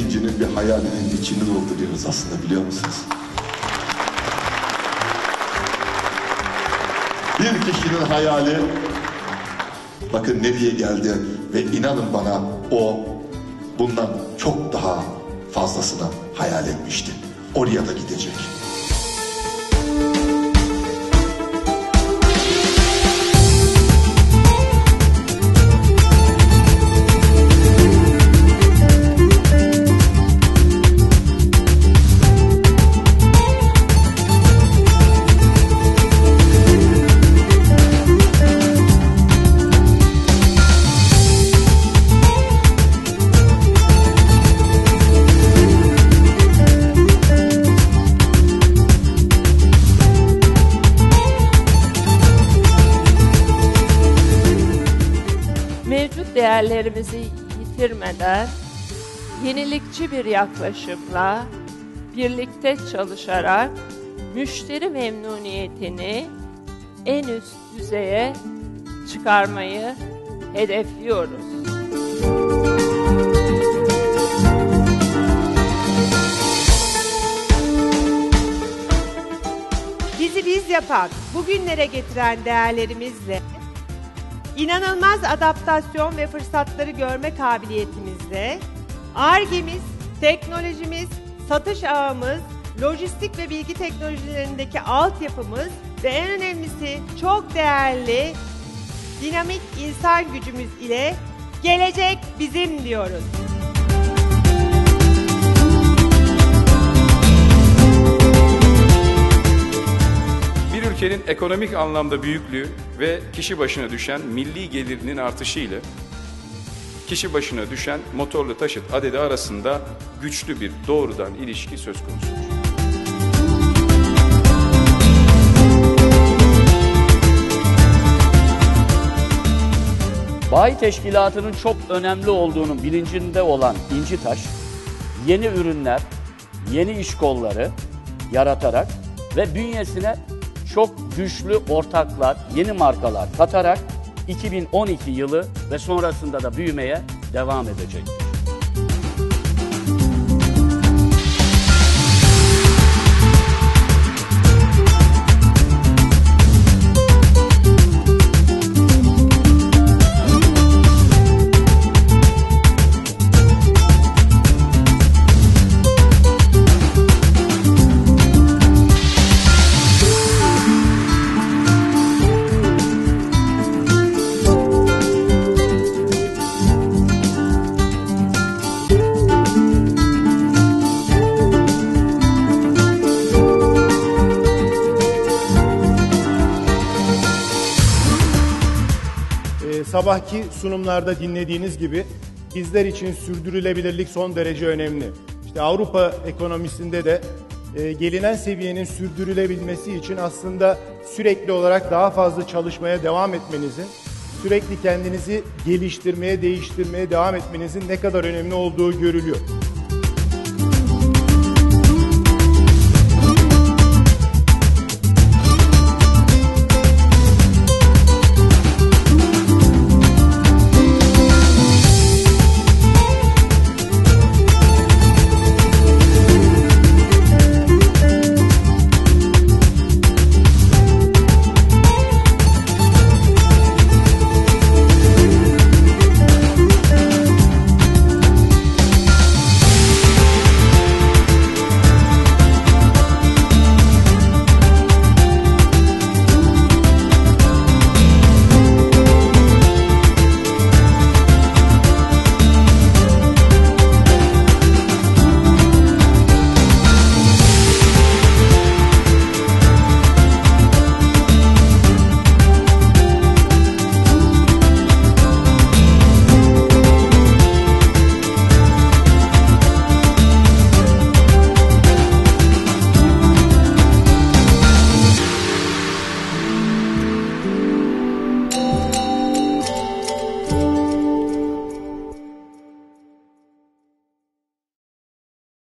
İnci'nin bir hayalinin içini dolduruyoruz aslında biliyor musunuz? Bir kişinin hayali bakın nereye geldi ve inanın bana o bundan çok daha fazlasını hayal etmişti. Oraya da gidecek. Değerlerimizi yitirmeden yenilikçi bir yaklaşımla birlikte çalışarak müşteri memnuniyetini en üst düzeye çıkarmayı hedefliyoruz. Bizi biz yapan, bugünlere getiren değerlerimizle, inanılmaz adaptasyon ve fırsatları görme kabiliyetimizle, ARGE'miz, teknolojimiz, satış ağımız, lojistik ve bilgi teknolojilerindeki altyapımız ve en önemlisi çok değerli, dinamik insan gücümüz ile gelecek bizim diyoruz. Bir ülkenin ekonomik anlamda büyüklüğü ve kişi başına düşen milli gelirinin artışı ile kişi başına düşen motorlu taşıt adedi arasında güçlü bir doğrudan ilişki söz konusudur. Bayi teşkilatının çok önemli olduğunun bilincinde olan İncitaş, yeni ürünler, yeni iş kolları yaratarak ve bünyesine çok güçlü ortaklar, yeni markalar katarak 2012 yılı ve sonrasında da büyümeye devam edecektir. Sabahki sunumlarda dinlediğiniz gibi bizler için sürdürülebilirlik son derece önemli. İşte Avrupa ekonomisinde de e, gelinen seviyenin sürdürülebilmesi için aslında sürekli olarak daha fazla çalışmaya devam etmenizin, sürekli kendinizi geliştirmeye, değiştirmeye devam etmenizin ne kadar önemli olduğu görülüyor.